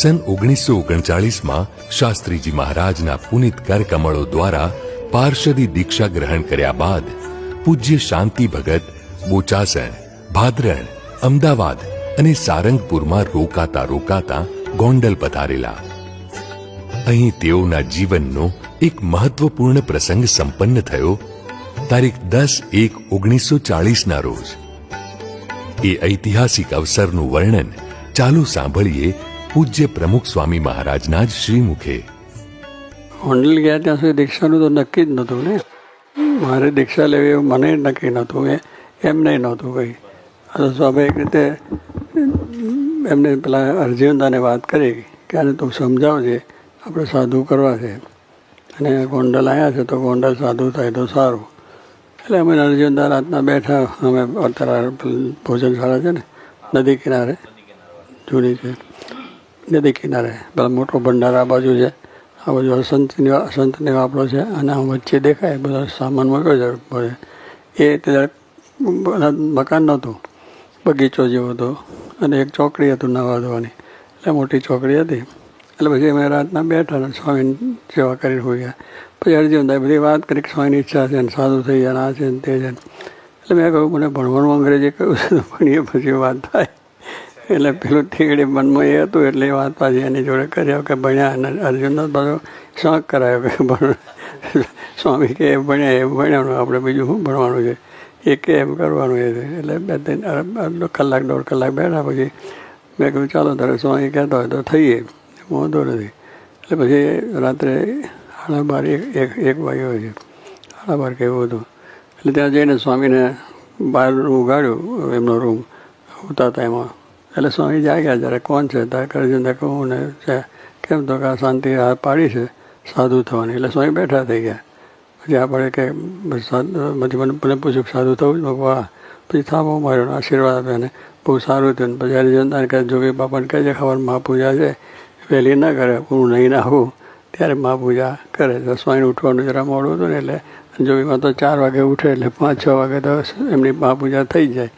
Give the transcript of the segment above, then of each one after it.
સન ઓગણીસો ઓગણચાળીસમાં શાસ્ત્રીજી મહારાજના પુનિત કરકમળો દ્વારા પાર્ષદી દીક્ષા ગ્રહણ કર્યા બાદ પૂજ્ય શાંતિ ભગત, બોચાસણ, ભાદરણ, અમદાવાદ અને સારંગપુરમાં રોકાતા રોકાતા ગોંડલ પધારેલા. અહીં તેઓના જીવનનો એક મહત્વપૂર્ણ પ્રસંગ સંપન્ન થયો તારીખ દસ એક ઓગણીસો ચાળીસના રોજ. એ ઐતિહાસિક અવસરનું વર્ણન ચાલુ સાંભળીએ પૂજ્ય પ્રમુખ સ્વામી મહારાજના જ શ્રીમુખે. હોન્ડલ ગયા ત્યાં સુધી દીક્ષાનું તો નક્કી જ નહોતું ને. મારે દીક્ષા લેવી એવું મને નક્કી નહોતું, એ એમને નહોતું કંઈ. તો સ્વાભાવિક રીતે એમને પેલા અરજીવંતાને વાત કરી કે આને તું સમજાવજે, આપણે સાધુ કરવા છે. અને ગોંડલ આવ્યા છે તો ગોંડલ સાધુ થાય તો સારું. એટલે અમે અરજીવંતા રાતના બેઠા, અમે અત્યારે ભોજનશાળા છે ને, નદી કિનારે, જૂની છે. નદી કિનારે પેલા મોટો ભંડાર આ બાજુ છે. આ બાજુ સંતની સંતની વાપરો છે અને આ વચ્ચે દેખાય બધા સામાન મૂક્યો છે. એ ત્યારે મકાન નહોતું. બગીચો જેવો હતો. અને એક ચોકડી હતું નવા ધોવાની. એટલે મોટી ચોકડી હતી. એટલે પછી અમે રાતના બેઠા અને સેવા કરી હોઈ પછી અરજીવનભાઈ બધી વાત કરી કે સ્વામીની ઈચ્છા છે ને સાધુ થઈ જાય આ છે ને તે છે એટલે મેં કહ્યું, મને ભણવાનું અંગ્રેજી કહ્યું છે ભણીએ પછી વાત થાય. એટલે પેલું ઠીકડી મનમાં એ હતું એટલે એ વાત પાછી એની જોડે કર્યો કે ભણ્યા અને અર્જુનનો પાછો શોખ કરાયો કે ભણ સ્વામી કે ભણ્યા એ ભણ્યાનું આપણે બીજું શું ભણવાનું છે? એ કે એમ કરવાનું એ એટલે બે ત્રણ કલાક, દોઢ કલાક બેઠા પછી મેં કહ્યું ચાલો તારે સ્વામી કહેતા હોય તો થઈએ. વાંધો નથી. એટલે પછી રાત્રે સાડા બાર એક એક વાગ્યો છે સાડા બાર કે એવું હતું. એટલે ત્યાં જઈને સ્વામીને બહાર ઉગાડ્યું એમનો રૂમ હતા એમાં. એટલે સ્વામી જાગ્યા જ્યારે કોણ છે? ત્યારે કરજન કહું ને, છે, કેમ તો કે આ શાંતિ આ પાડી છે સાધુ થવાની. એટલે સ્વામી બેઠા થઈ ગયા. પછી આપણે કે પછી મને મને પૂછ્યું કે સાધુ થવું જ વાહ પછી થાબો માર્યો આશીર્વાદ આપ્યા ને. બહુ સારું થયું પછી હરિજનતાને કહે, જોગી બાપાને કહે છે, ખબર મહાપૂજા છે, વહેલી ના કરે, હું નહીં ના આવું ત્યારે મહાપૂજા કરે તો સ્વામીને ઉઠવાનું જરા મોડું હતું ને, એટલે જોગીમાં તો ચાર વાગે ઉઠે, એટલે પાંચ, છ વાગે તો એમની મહાપૂજા થઈ જાય.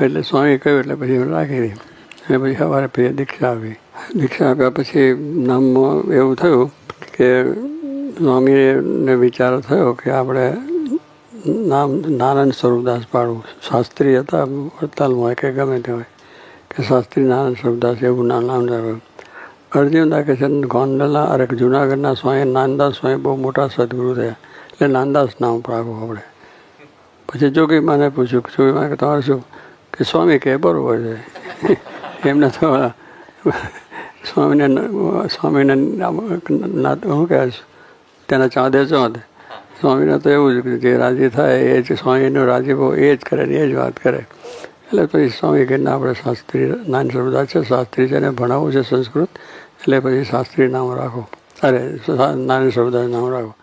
એટલે સ્વામી કહ્યું એટલે પછી રાખી દીધી. અને પછી સવારે પછી દીક્ષા આપી. દીક્ષા આપ્યા પછી નામમાં એવું થયું કે સ્વામીને વિચાર થયો કે આપણે નામ નારાયણ સ્વરૂપદાસ પાડવું. શાસ્ત્રી હતા વડતાલમાં હોય કે ગમે તે હોય. કે શાસ્ત્રી નારાયણ સ્વરૂપદાસ એવું નામ રાખ્યું અર્જુનદા કે છે ગોંડલના અરે જુનાગઢના સ્વામી, નાનદાસ સ્વામી બહુ મોટા સદગુરુ થયા. એટલે નાનદાસ નામ પાડવું આપણે. પછી જોગીમાને પૂછ્યું કે જોગી કે તમારે શું કે સ્વામી કે, બરાબર છે. એમને તો સ્વામીને સ્વામીને શું કહે તેના ચાંદે ચાંદ. સ્વામીને તો એવું જ કે જે રાજી થાય એ જ, સ્વામીનો રાજીપો એ જ કરે ને એ જ વાત કરે. એટલે પછી સ્વામી કહીને આપણે શાસ્ત્રી નાની શબ્દ છે, શાસ્ત્રી છે એને ભણાવવું છે સંસ્કૃત, એટલે પછી શાસ્ત્રી નામ રાખો. અરે નાની શબ્દ નામ રાખો.